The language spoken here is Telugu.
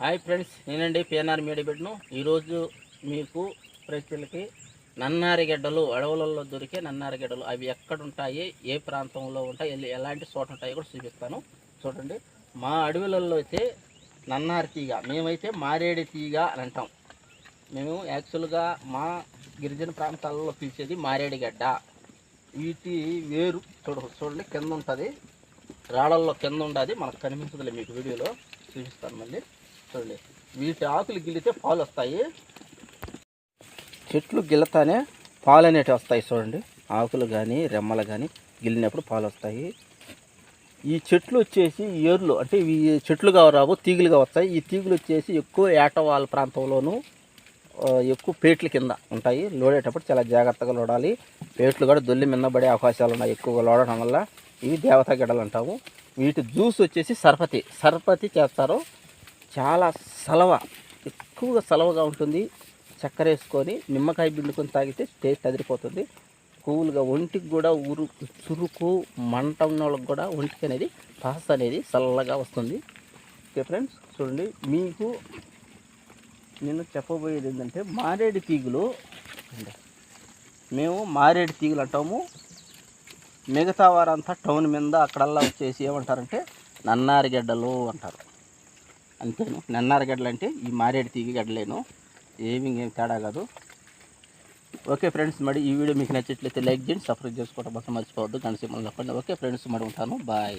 హాయ్ ఫ్రెండ్స్ నేనండి పిఎన్ఆర్ మీడియబెడ్ను ఈరోజు మీకు ప్రజలకి నన్నారిగడ్డలు అడవులలో దొరికే నన్నారిగడ్డలు అవి ఎక్కడుంటాయి ఏ ప్రాంతంలో ఉంటాయి ఎలాంటి చోట ఉంటాయో కూడా చూపిస్తాను. చూడండి మా అడవులలో అయితే నన్నారి తీగ మేమైతే మారేడి తీగ అని అంటాం. మేము యాక్చువల్గా మా గిరిజన ప్రాంతాలలో పిలిచేది మారేడుగడ్డ. వీటి వేరు చూడ చూడండి కింద ఉంటుంది. రాళ్ళల్లో కింద ఉండదు మనకు కనిపించదులే మీకు వీడియోలో. చూపిస్తాను మళ్ళీ. చూడండి. వీటి ఆకులు గిల్లితే పాలు వస్తాయి. చెట్లు గిల్లతానే పాలు అనేటివి వస్తాయి చూడండి. ఆకులు కానీ రెమ్మలు కానీ గిల్లినప్పుడు పాలు వస్తాయి. ఈ చెట్లు వచ్చేసి ఏర్లు అంటే ఇవి చెట్లుగా రావు తీగలుగా వస్తాయి. ఈ తీగలు వచ్చేసి ఎక్కువ ఏటవాళ్ళ ప్రాంతంలోనూ ఎక్కువ పేట్ల కింద ఉంటాయి. లోడేటప్పుడు చాలా జాగ్రత్తగా లోడాలి. పేట్లు కూడా దొల్లి మిన్న పడే అవకాశాలు ఉన్నాయి ఎక్కువగా లోడడం వల్ల. ఇవి దేవతా గిడలు అంటాము. వీటి జ్యూస్ వచ్చేసి సర్పతి. సర్పతి చేస్తారు. చాలా సలవ ఎక్కువగా సలవగా ఉంటుంది. చక్కెర వేసుకొని నిమ్మకాయ పిండుకొని తాగితే టేస్ట్ అదిరిపోతుంది. కూల్గా ఒంటికి కూడా ఊరు చురుకు మంట ఉన్న వాళ్ళకి కూడా ఒంటికి అనేది పాస్ అనేది చల్లగా వస్తుంది. ఓకే ఫ్రెండ్స్ చూడండి మీకు నేను చెప్పబోయేది ఏంటంటే మారేడు తీగలు మేము మారేడు తీగలు అంటాము. మిగతా వారంతా టౌన్ మీద అక్కడల్లా వచ్చేసి ఏమంటారంటే నన్నారిగడ్డలు అంటారు. అంతేను. నన్నారిగడ్డలు అంటే ఈ మారేడు తీగి గడ్డలేను. ఏమి ఏం తేడా కాదు. ఓకే ఫ్రెండ్స్ మరి ఈ వీడియో మీకు నచ్చట్లయితే లైక్ చేయండి సబ్స్క్రైబ్ చేసుకోవడం మొత్తం మర్చిపోవద్దు. గంట సింబల్ ఓకే ఫ్రెండ్స్ మరి ఉంటాను. బాయ్.